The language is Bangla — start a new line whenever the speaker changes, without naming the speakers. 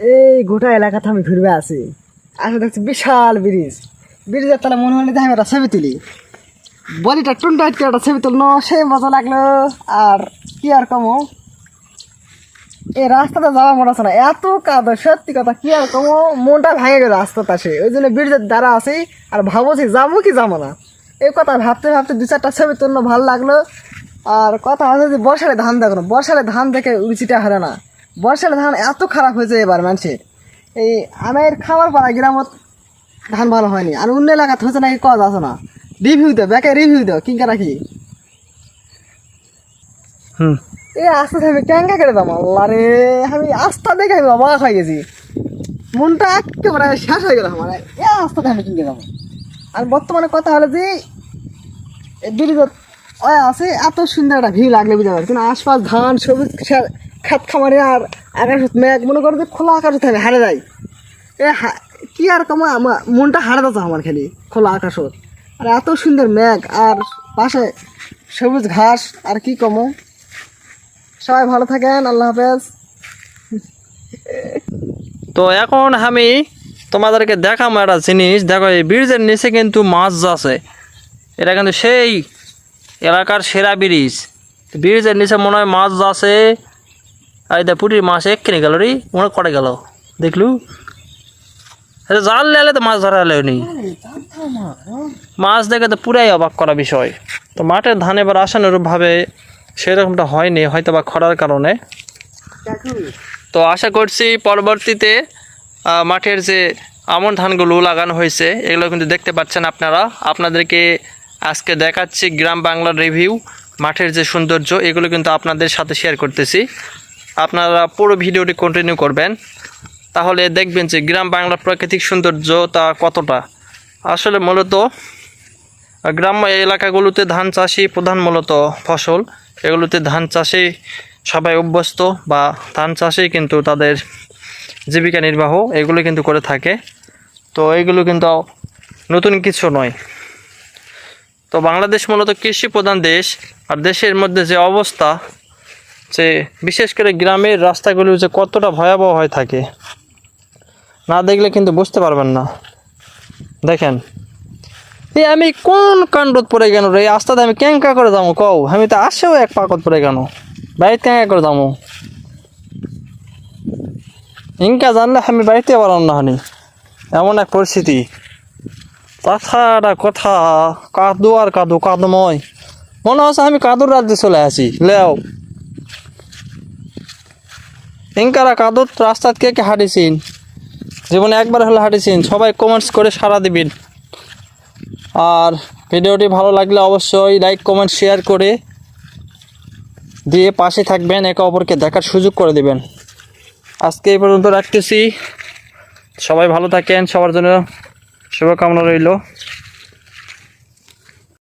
এই গোটা এলাকাতে আমি ঘুরবে আছি। আসলে দেখছি বিশাল ব্রিজ। ব্রিজের তাহলে মনে হলে আমি একটা ছবি তুলি। বডিটা টুনটাইট করে একটা ছবি তুলনো সেই মজা লাগল। আর কি আর কমো? এই রাস্তাটা যাওয়া মনে আছে না। এত কাদা, সত্যি কথা, কি আর কমো? মনটা ভেঙে গেল রাস্তাটা আসে ওই জন্য ব্রিজের দ্বারা আছি, আর ভাবছি যাব কি যাব না। এই কথা ভাবতে ভাবতে দু চারটা ছবি তুলনো ভালো লাগল। আর কথা আছে যে বর্ষালে ধান দেখো বর্ষালে ধান দেখে রুচিটা হারে না। বর্ষালে ধান এত খারাপ হয়েছে এবার মানুষের এই আমের খাবার পাড়া গ্রামত ধান ভালো হয়নি। আর অন্য এলাকাতে হচ্ছে নাকি কাজ আছে না? রিভিউ দাও ব্যাকে রিভিউ দাও কিংকা রাখি
হুম।
এ আস্তে আমি ক্যাঙ্কা করে দাম আল্লাহ রে আমি আস্থা দেখে আমি অবাক হয়ে গেছি। মনটা একেবারে শেষ হয়ে গেল আমার। এ আস্তে আমি কিনতে যাব আর বর্তমানে কথা হলো যে ওই আছে এত সুন্দর একটা ভিউ লাগলে বুঝতে পারছি কিন্তু আশপাশ ধান সবুজ খেত খামারে আর আকাশত মেঘ, মনে করো যে খোলা আকাশত আমি হারে যাই এ কি আর কমা আমার মনটা হারে যাচ্ছে আমার খালি, খোলা আকাশত। আর এত সুন্দর মেঘ, আর পাশে সবুজ ঘাস, আর কি কমো। সবাই ভালো থাকেন, আল্লাহ হাফেজ।
তো এখন আমি তোমাদেরকে দেখাবো একটা জিনিস, দেখো এই ব্রিজের নিচে কিন্তু মাছ আছে এটা কিন্তু সেই এলাকার সেরা ব্রিজ। ব্রিজের নিচে মনে হয় মাছ আছে আর এটা পুটির মাছ এক্ষিনি গেল রে মনে করে গেল? দেখলু? এটা জাল লেলে তো মাছ ধরা হলেও নি। মাছ দেখে তো পুরাই অবাক করা বিষয়। তো মাঠের ধান এবার আশানুরূপভাবে সেরকমটা হয়নি হয়তো বা খরার কারণে। তো আশা করছি পরবর্তীতে মাঠের যে আমন ধানগুলো লাগানো হয়েছে, এগুলো কিন্তু দেখতে পাচ্ছেন আপনারা। আপনাদেরকে আজকে দেখাচ্ছি গ্রাম বাংলার রিভিউ মাঠের যে সৌন্দর্য, এগুলো কিন্তু আপনাদের সাথে শেয়ার করতেছি। আপনারা পুরো ভিডিওটি কন্টিনিউ করবেন। তাহলে দেখবেন যে গ্রাম বাংলার প্রাকৃতিক সৌন্দর্য তা কতটা। আসলে মূলত, গ্রাম্য এলাকাগুলোতে ধান চাষই প্রধান মূলত ফসল। এগুলোতে ধান চাষে সবাই অভ্যস্ত বা ধান চাষেই কিন্তু তাদের জীবিকা নির্বাহ, এগুলো কিন্তু করে থাকে। তো এগুলো কিন্তু নতুন কিছু নয়। তো বাংলাদেশ মূলত কৃষি প্রধান দেশ, আর দেশের মধ্যে যে অবস্থা যে বিশেষ করে গ্রামের রাস্তাগুলো যে কতটা ভয়াবহ হয়ে থাকে, না দেখলে কিন্তু বুঝতে পারবেন না। দেখেন এই আমি কোন কাণ্ডত পড়ে গেল রে? আস্তাতে আমি ক্যাঙ্কা করে যাব কও? আমি তো আসেও এক পাকত পড়ে কেন বাড়িতে ক্যাঙ্কা করে যাব। ইনকা জানলে আমি বাড়িতে পারলাম না হানি। এমন এক পরিস্থিতি। কথাটা কথা, কাদু আর কাদু, কাদুময়। মনে হচ্ছে আমি কাদুর রাজ্যে চলে আসি। লেও। ইনকারা কাদুর রাস্তাত কে কে হাঁটিছেন? জীবনে একবার হলে হাঁটিছেন। সবাই কমেন্টস করে সারা দিবেন। আর ভিডিওটি ভালো লাগলে অবশ্যই লাইক কমেন্ট শেয়ার করে দিয়ে পাশে থাকবেন, একে অপরকে দেখার সুযোগ করে দিবেন। আজকে এই পর্যন্ত রাখতেছি। সবাই ভালো থাকেন। সবার জন্য শুভকামনা রইল।